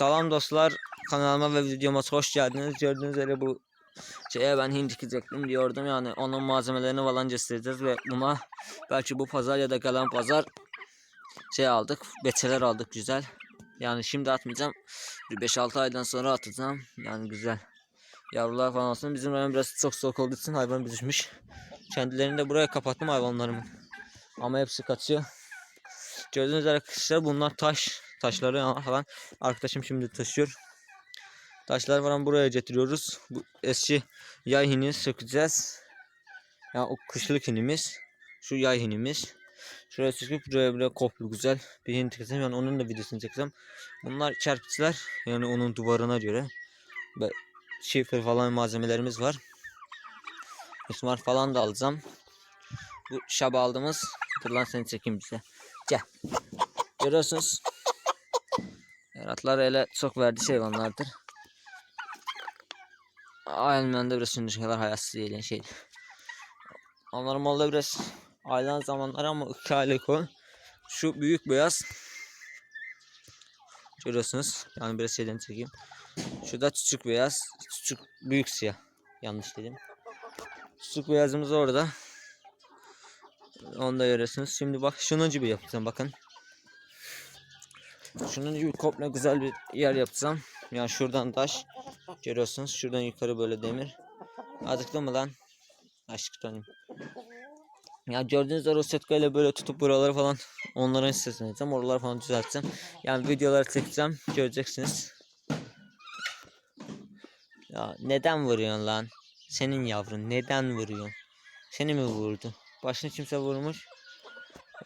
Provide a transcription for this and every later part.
Salam dostlar kanalıma ve videoma hoş geldiniz. Gördüğünüz üzere bu şeye ben hindi dikecektim diyordum yani onun malzemelerini falan göstereceğiz ve buna belki bu pazar ya da gelen pazar şey aldık beteler aldık güzel. Yani şimdi atmayacağım. Bir 5-6 aydan sonra atacağım. Yani güzel. Yavrular falan olsun. Bizim rayon biraz çok soğuk olduğu için hayvan büzüşmüş. Kendilerini de buraya kapattım hayvanlarımın. Ama hepsi kaçıyor. Gördüğünüz üzere arkadaşlar bunlar taş. Taşları falan. Arkadaşım şimdi taşıyor. Taşlar falan buraya getiriyoruz. Bu eski yay hini sökeceğiz. Yani o kışlık hinimiz. Şu yay hinimiz. Şuraya çıkıp buraya böyle koplu güzel bir hin çekeceğim. Yani onun da videosunu çekeceğim. Bunlar çarpıcılar. Yani onun duvarına göre. Ve şifre falan malzemelerimiz var. Mismar falan da alacağım. Bu şab aldığımız. Dur lan seni çekeyim bize. Gel. Görüyorsunuz. Yaratlar öyle çok verdiği şey hayvanlardır. Aynen de biraz sündürüşmeler hayatsız değil şey. Onların malda biraz ailen zamanları ama iki aylık o. Şu büyük beyaz. Görüyorsunuz. Yani biraz şeyden çekeyim. Şu da küçük beyaz. Küçük büyük siyah. Yanlış dedim. Küçük beyazımız orada. Onu da görüyorsunuz. Şimdi bak şunun gibi yapacağım bakın. Şunun gibi komple güzel bir yer yapacağım. Yani şuradan taş görüyorsunuz. Şuradan yukarı böyle demir. Azıcık mı lan? Aşk tanıyım. Ya gördüğünüz o setkayla böyle tutup buraları falan onların sesini edeceğim. Oraları falan düzelteceğim. Yani videoları çekeceğim. Göreceksiniz. Ya neden vuruyorsun lan? Senin yavrun neden vuruyorsun? Seni mi vurdu? Başını kimse vurmuş.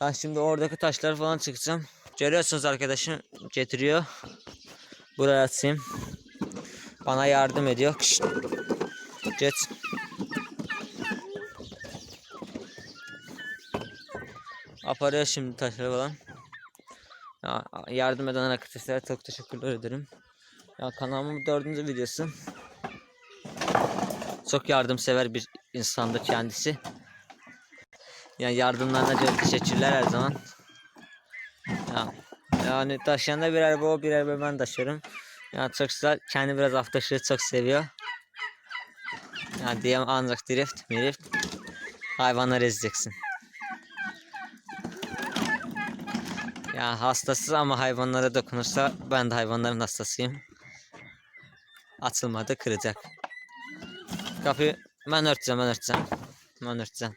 Ben şimdi oradaki taşları falan çıkacağım. Görüyorsunuz arkadaşım getiriyor. Buraya atayım. Bana yardım ediyor. Kışt. Geç. Aparıyor şimdi taşları falan. Ya, yardım eden arkadaşlara çok teşekkürler ederim. Ya kanalımın dördüncü videosu. Çok yardımsever bir insandır kendisi. Yani yardımlarına çok teşekkürler her zaman. Ya, yani taşıyanda bir araba o bir ben taşıyorum. Yani çok güzel. Kendi biraz af taşığı çok seviyor. Yani diyem ancak drift, drift. Hayvanları ezeceksin. Ya hastasız ama hayvanlara dokunursa ben de hayvanların hastasıyım. Açılmadı kıracak. Kapıyı ben örteceğim ben örteceğim. Ben örteceğim.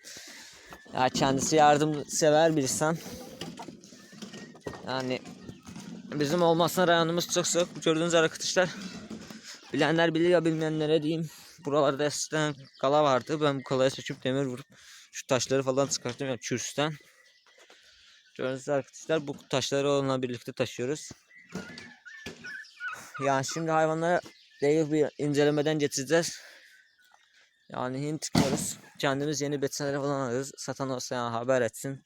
Ya kendisi yardımsever bir insan. Yani bizim olmasına rayonumuz çok sık. Gördüğünüz arkadaşlar. Bilenler biliyor bilmeyenlere diyeyim. Buralarda eskiden kala vardı. Ben bu kalaya seçip demir vurup şu taşları falan çıkarttım yani çürüsten. Gördüğünüz arkadaşlar bu taşları onunla birlikte taşıyoruz. Yani şimdi hayvanlara değil bir incelemeden getireceğiz. Yani Hint çıkıyoruz. Kendimiz yeni besinleri falan alıyoruz. Satan olsa yani haber etsin.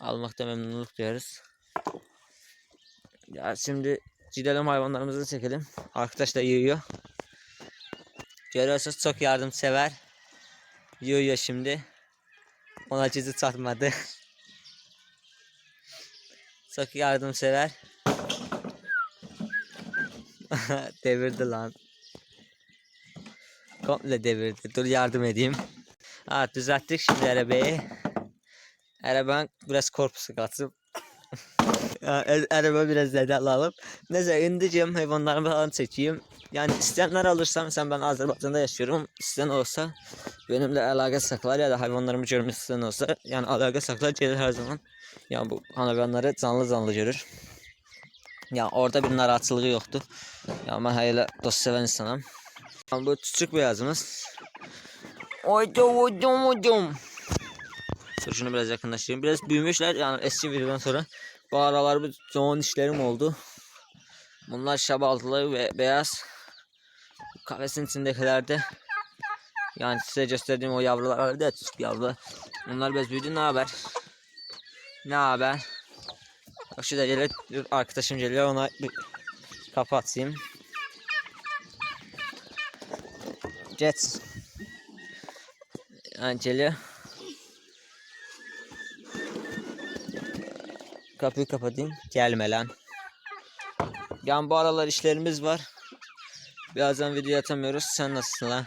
Almakta memnunluk duyarız. Ya şimdi gidelim hayvanlarımızı çekelim. Arkadaş da yiyor. Görüyorsunuz çok yardımsever. Yiyor şimdi. Ona cizi çatmadı. çok yardımsever. Devirdi lan. Komple devirdi. Dur yardım edeyim. Ha düzelttik şimdi arabayı. Arabanın biraz korpusu katıp. Ya, e- Araba biraz zedel alıp. Neyse indicim hayvanlarımı falan çekeyim. Yani isteyenler alırsam sen ben Azerbaycan'da yaşıyorum. İsteyen olsa benimle alaka saklar ya da hayvanlarımı görmek isteyen olsa yani alaka saklar gelir her zaman. Yani bu hayvanları canlı canlı görür. Ya orada bir narahatçılığı yoktu. Ya ben hayırlı dost seven insanım. Ya bu küçük beyazımız. Oydum oydum oydum. Şunu biraz yakınlaştırayım. Biraz büyümüşler yani eski videodan sonra. Bu aralar bir yoğun işlerim oldu. Bunlar şabaltılı ve beyaz. Kafesin içindekilerde. Yani size gösterdiğim o yavrular ya küçük yavrular. Bunlar biraz büyüdü ne haber? Ne haber? Bak şurada geliyor dur, arkadaşım geliyor ona bir kapı atayım. Geç. Yani geliyor. Kapıyı kapatayım. Gelme lan. Yani bu aralar işlerimiz var. Birazdan video atamıyoruz. Sen nasılsın lan?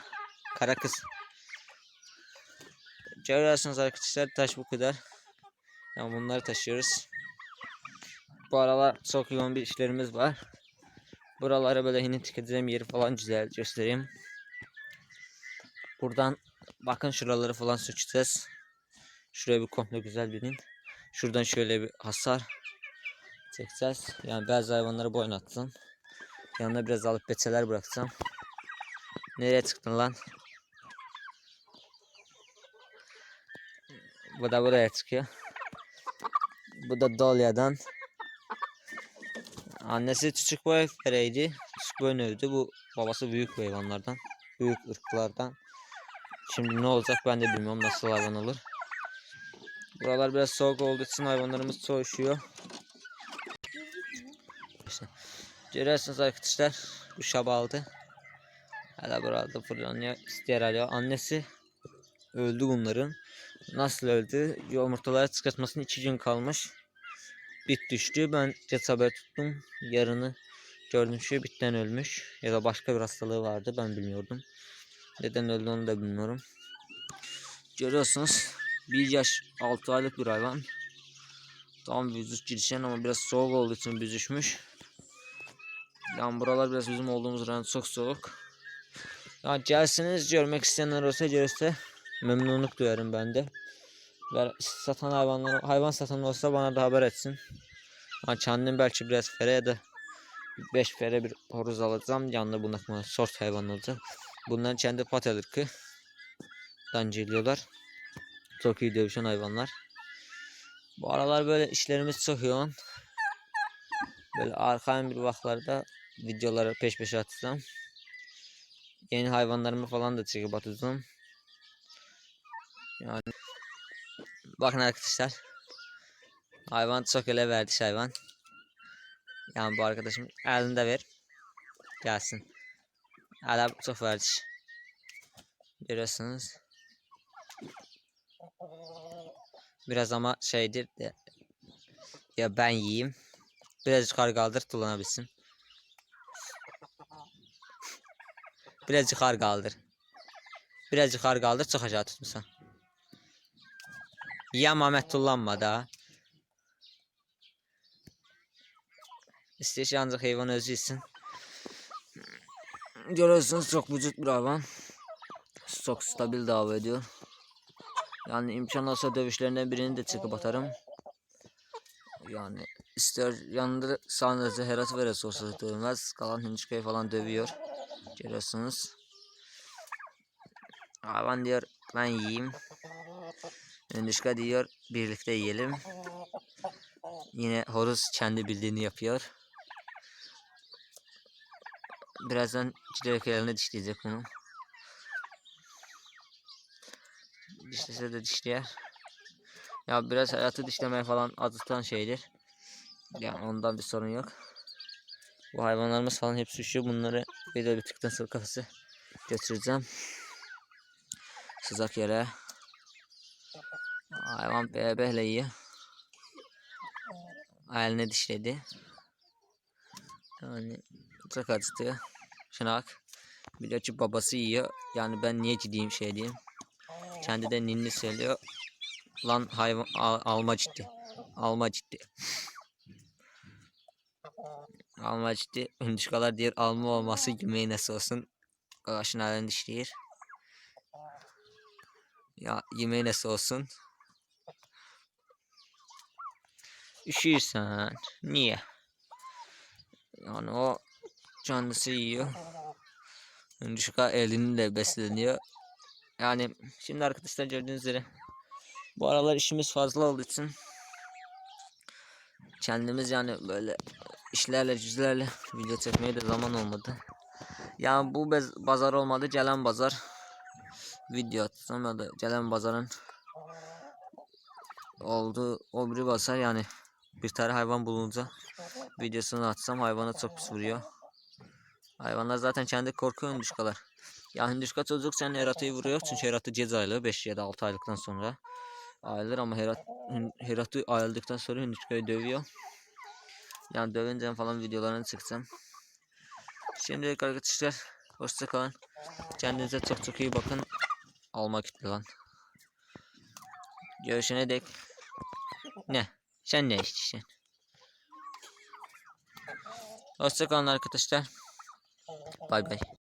Kara kız. Görüyorsunuz arkadaşlar taş bu kadar. Yani bunları taşıyoruz. Bu aralar çok yoğun bir işlerimiz var. Buralara böyle yine tüketeceğim yeri falan güzel göstereyim. Buradan bakın şuraları falan sökeceğiz. Şuraya bir komple güzel bilin. Şuradan şöyle bir hasar çekeceğiz. Yani bazı hayvanları boynattım. Yanına biraz alıp beçeler bırakacağım. Nereye çıktın lan? Bu da buraya çıkıyor. Bu da Dolya'dan. Annesi küçük boy fereydi. Küçük boy öldü. Bu babası büyük hayvanlardan. Büyük ırklardan. Şimdi ne olacak ben de bilmiyorum nasıl hayvan olur. Buralar biraz soğuk olduğu için hayvanlarımız soğuşuyor. İşte görüyorsunuz arkadaşlar bu şabaldı. Hala burada fırlanıyor, ister alıyor. Annesi öldü bunların. Nasıl öldü? Yumurtaları çıkartmasının iki gün kalmış. Bit düştü. Ben geç haber tuttum. Yarını gördüm şey bitten ölmüş. Ya da başka bir hastalığı vardı ben bilmiyordum. Neden öldü onu da bilmiyorum. Görüyorsunuz bir yaş 6 aylık bir hayvan. Tam büzüş girişen ama biraz soğuk olduğu için büzüşmüş. Yani buralar biraz bizim olduğumuz yer çok soğuk. Ya gelsiniz görmek isteyenler olsa gelirse memnunluk duyarım ben de. Ve satan hayvanlar, hayvan satan olsa bana da haber etsin. Ha kendim belki biraz fere ya da 5 fere bir horoz alacağım. Yanında bunakma sort hayvan olacak. Bunların kendi patel ırkı. Dan geliyorlar. Çok iyi dövüşen hayvanlar. Bu aralar böyle işlerimiz çok yoğun. Böyle arkadan bir vaklarda videoları peş peşe atacağım. Yeni hayvanlarımı falan da çekip atacağım. Yani bakın arkadaşlar. Hayvan çok ele verdi hayvan. Yani bu arkadaşım elinde ver. Gelsin. Hala çok verdi. Görüyorsunuz. Biraz ama şeydir de ya ben yiyeyim. Biraz yukarı kaldır kullanabilsin. Biraz yukarı kaldır. Biraz yukarı kaldır çok aşağı tutmuşsan. Ya Mehmet kullanma da. İsteyişi ancak hayvan özü için. Görüyorsunuz çok vücut bir hayvan. Çok stabil dava ediyor. Yani imkan olsa dövüşlerinden birini de çıkıp atarım. Yani ister yanında sadece Herat Veres olsa dövmez. Kalan Hınçkayı falan dövüyor. Görüyorsunuz. Hayvan diyor ben yiyeyim. Hınçka diyor birlikte yiyelim. Yine horoz kendi bildiğini yapıyor. Birazdan giderek eline dişleyecek bunu. Dişlese de dişler. Ya biraz hayatı dişlemeye falan acıtan şeydir. Yani ondan bir sorun yok. Bu hayvanlarımız falan hep üşüyor. Bunları bir tıktan sıvı kafası götüreceğim. Sıcak yere. Hayvan bebehle yiyor. Eline dişledi. Yani çok acıtıyor. Şuna bak. Bir babası yiyor. Yani ben niye gideyim şey diyeyim. Kendi de ninni söylüyor. Lan hayvan al, alma ciddi. Alma ciddi. alma ciddi. Hındıçkalar diğer alma olması yemeği nasıl olsun. Ağaçın halini dişleyir. Ya yemeği nasıl olsun. Üşüyorsan. Niye? Yani o canlısı yiyor. Hındıçka elinle besleniyor. Yani şimdi arkadaşlar gördüğünüz üzere bu aralar işimiz fazla olduğu için kendimiz yani böyle işlerle cüzlerle video çekmeye de zaman olmadı. Yani bu bez, bazar olmadı gelen bazar video atsam ya da gelen bazarın oldu o bir basar yani bir tane hayvan bulunca videosunu atsam hayvana çok pis vuruyor. Hayvanlar zaten kendi korkuyor hinduşkalar. Ya hinduşka çocuk sen Herat'ı vuruyor çünkü Herat'ı cezalı 5 ya da 6 aylıktan sonra ayrılır ama Herat Herat'ı ayrıldıktan sonra hinduşkayı dövüyor. Yani dövünce falan videolarını çekeceğim. Şimdilik arkadaşlar hoşça kalın. Kendinize çok çok iyi bakın. Alma gitti lan. Görüşene dek. Ne? Sen ne istiyorsun? Hoşça kalın arkadaşlar. Bay bay.